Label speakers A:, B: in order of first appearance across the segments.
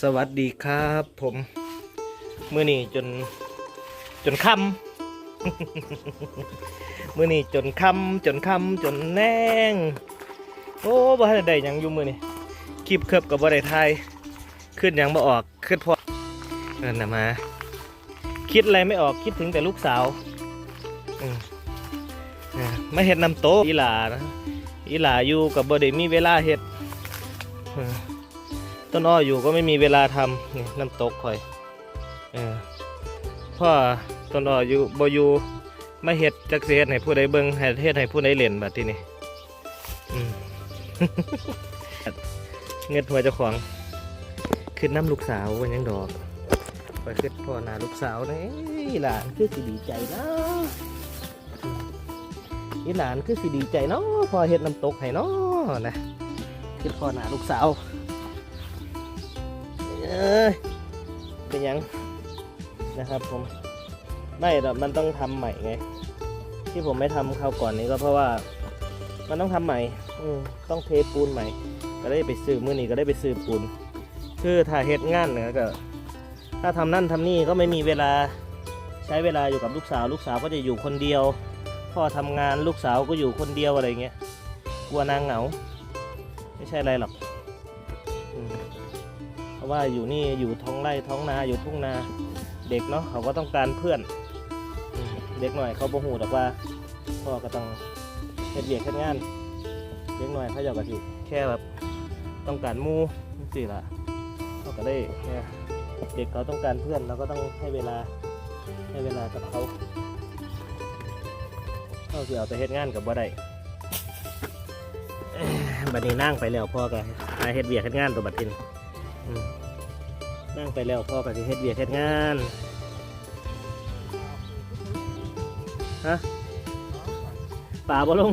A: สวัสดีครับผมเมื่อนี้จนจนค่ำเมื่อนี้จนค่ำจนค่ำจนแน่งโอ้บ่ทันได้หยังอยู่มือนี่คลิปเคิบกับบ่ได้ทายขึ้นหยังบ่ออกขึ้นพอเอินะมา คิดอะไรไม่ออกคิดถึงแต่ลูกสาวอืมอ่ามาเฮ็ดนำโต๊ะอีหลานะอีหลาอยู่กับบ่ได้มีเวลาเฮ็ดอืม ต้นอ้ออยู่ก็ไม่มีเวลาทำนี่น้ำตกคอยเออพ่อต้นอ้ออยู่บ่อยู่มาเฮ็ดจักเฮ็ดให้ผู้ใดเบิ่งให้เฮ็ดให้ผู้ใดเล่นบัดที่นี้อืมเงินหัวเจ้าของขึ้นน้ำลูกสาววันยังดอกไปขึ้นพ่อหน้าลูกสาวนี่หลานคือสิดีใจเนาะอีหลานคือสิดีใจเนาะพอเฮ็ดน้ำตกให้เนาะนะขึ้นพ่อหน้าลูกสาว อ้ยเป็นยังนะครับผมไม่หรอกมันต้องทำใหม่ไง ที่ผมไม่ทำคราวก่อนนี้ก็เพราะว่ามันต้องทำใหม่ อืต้องเทปูนใหม่ ก็ได้ไปซื้อมือนี้ก็ได้ไปซื้อปูน คือถ้าเฮ็ดงานเนี่ยก็ ถ้าทำนั่นทำนี่ก็ไม่มีเวลาใช้เวลาอยู่กับลูกสาว ลูกสาวก็จะอยู่คนเดียว พ่อทำงานลูกสาวก็อยู่คนเดียวอะไรเงี้ยกลัวนางเหงา ไม่ใช่อะไรหรอก ว่าอยู่นี่อยู่ท้องไร่ท้องนาอยู่ทุ่งนาเด็กเนาะเขาก็ต้องการเพื่อน เด็กหน่อยเขาบ่หูแต่ว่าพ่อก็ต้องเฮ็ดเวียกเฮ็ดงานเด็กหน่อยเขาอยากกะทิแค่แบบต้องการมูสิละเขาก็ได้เด็กเขาต้องการเพื่อนเราก็ต้องให้เวลาให้เวลากับเขาเขาสิเอาแต่เฮ็ดงานกับบ่ได้บัดนี้นั่งไปแล้วพ่อก็หาเฮ็ดเวียกเฮ็ดงานตัวบัดนี้ นั่งไปแล้วพ่อก็สิเฮ็ดเวียกเฮ็ดงาน ฮะป่าบ่ลง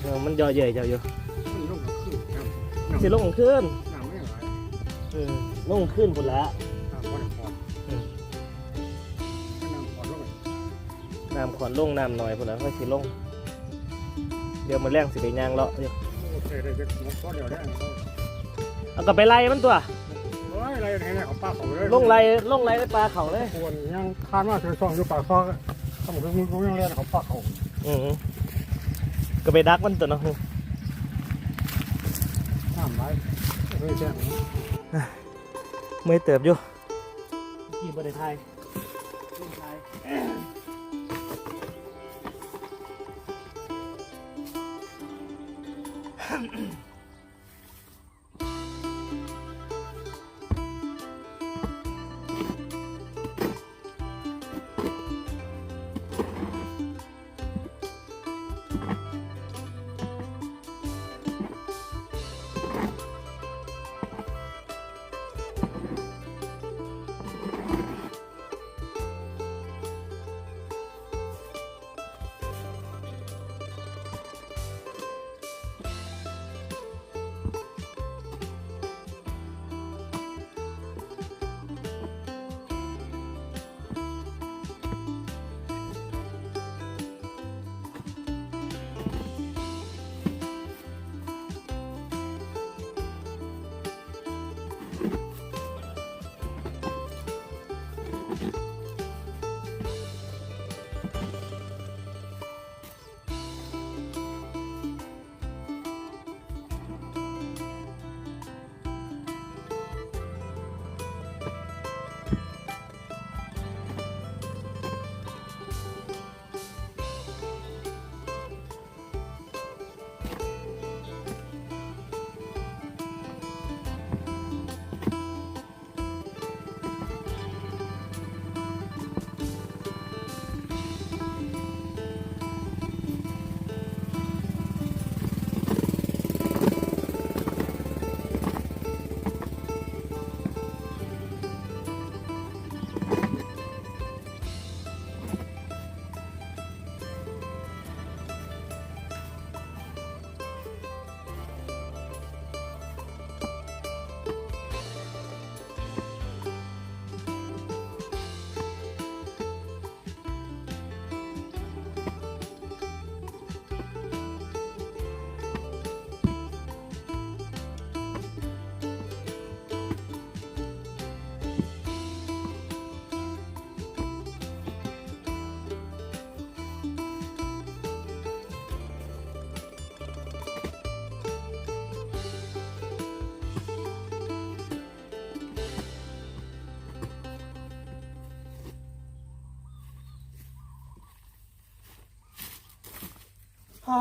A: เออมันย่อเย่ยเจ้าอยู่สิลงขึ้นอืมลงขึ้นพุ่นละน้ำขอนลงน้ำหน่อยพุ่นละค่อยสิลง เดี๋ยวมันแรงสิไปย่างเลาะเดี๋ยว เอากลับไปไล่มันตัว
B: โอ้ไรไหนๆของป
A: ลาเขาเลยลงไล่ลงไล่ไปปลาเขาเลย
B: ควนยังคาดว่าเธอช่องอยู่ปลาเขาทำคือมึงกูยังเล่นของปลาเขา
A: อืมก็ไปดักมันตัวนาะ
B: น้ำไหลเฮ้จ้ง
A: ไม่เติบอยู่กี่ปริไทยอืม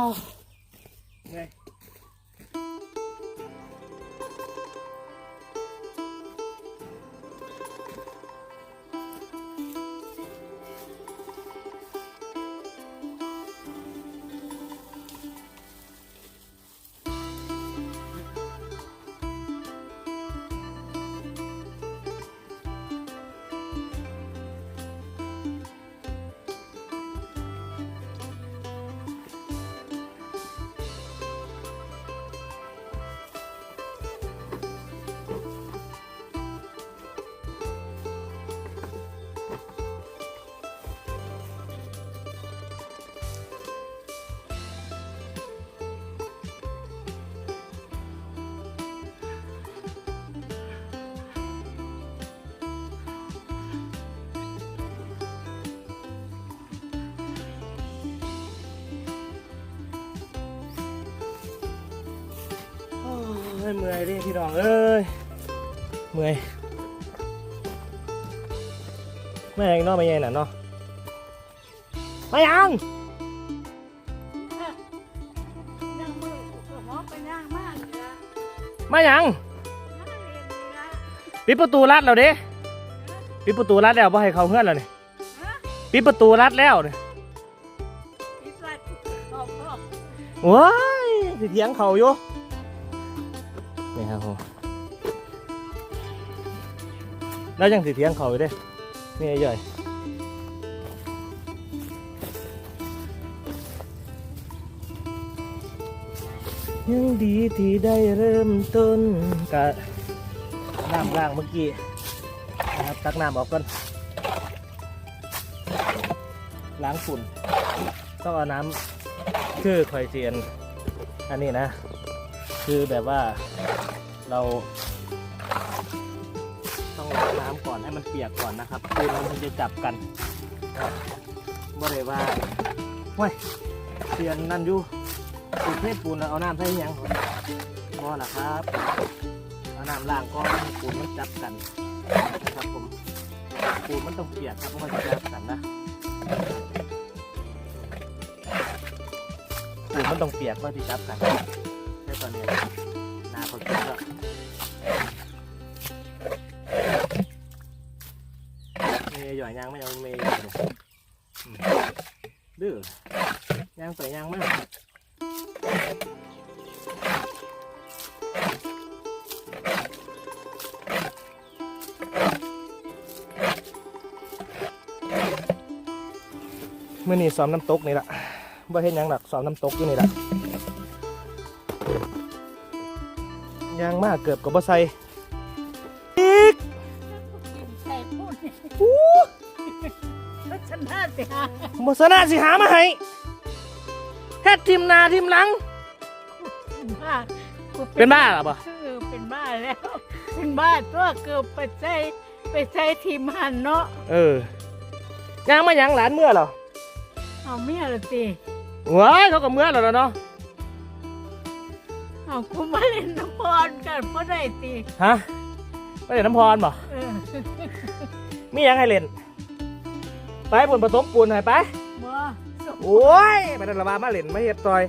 A: วไยเมื่อยดิพี่น้องเอ้ยเมื่อยแม่ยังนอกไม่ยังน่ะเนาะมายัง
C: นั่งมือหมอไปนั่งมากเลยนะ
A: มายัง
C: นั่งเรียนเลยนะ
A: ปิดประตูรัดแล้วเด้ปิดประตูรัดแล้วบ่ให้เขาเฮือนแล้วนี่
C: ฮะ
A: ปิดประตูรัดแล้วนี่
C: อีสัตว์ขอบขอบ
A: ว้ายสิเถียงเขาอยู่ นี่ครับผมแล้วยังสิเถียงเขาอยู่ด้นี่ไอ้ย่อยยังดีที่ได้เริ่มต้นกะน้ำล้างเมื่อกี้นะครับตักน้ำออกก่อนล้างฝุ่นต้องเอาน้ำคือคอยเจียนอันนี้นะ คือแบบว่าเราต้องล้างน้ำก่อนให้มันเปียกก่อนนะครับ คือมันถึงจะจับกันบ่ได้ว่าเว้ยเตียนนั่นอยู่ปูนเทศปูนเอาน้ำใส่หยังบ่ล่ะครับเอาน้ำล้างก่อนปูนมันจับกันนะครับผมปูนมันต้องเปียกครับเพราะมันจะจับกันนะปูนมันต้องเปียกเพื่อที่จับกัน ตอนนี้นาเขาคิดแล้วเมย์หย่อยยางไม่เอาเมย์หย่อยเลยดื้อยางสวยยางมากเมื่อนี้ซ้อมน้ำตกนี่แหละบ่เห็นหยังหลักสอนน้ำตกอยู่นี่แหละ ยางมากเกือบกับบ่ใส่อีก
C: กินใส่พูด
A: อู้
C: ก็ชนะสิฮะ
A: บ่สนาสิหามาให้เฮ็ดทีมหนาทีมหลัง
C: บ้ากู
A: เป็นบ้าเหรอบ่
C: เออเป็นบ้าแล้ว เป็นบ้าตัวเกือบไปใส่ไปใส่ทีมหันเนาะ
A: เออยางมาหยังหลานเมื่อเหรอ
C: เอาเมียละสิ
A: ว้ายเขาก็เมื่อแล้วล่ะเนาะ
C: เอากูมาเล่นน้ำพรกันเพราะได้สิ
A: ฮะไปเล่นน้ำพรบ่
C: เออ
A: มีหยังให้เล่น ไปบนผสมปูนให้ไป
C: บ่
A: โอ้ยไปนั่นละว่ามาเล่นมาเฮ็ดซอย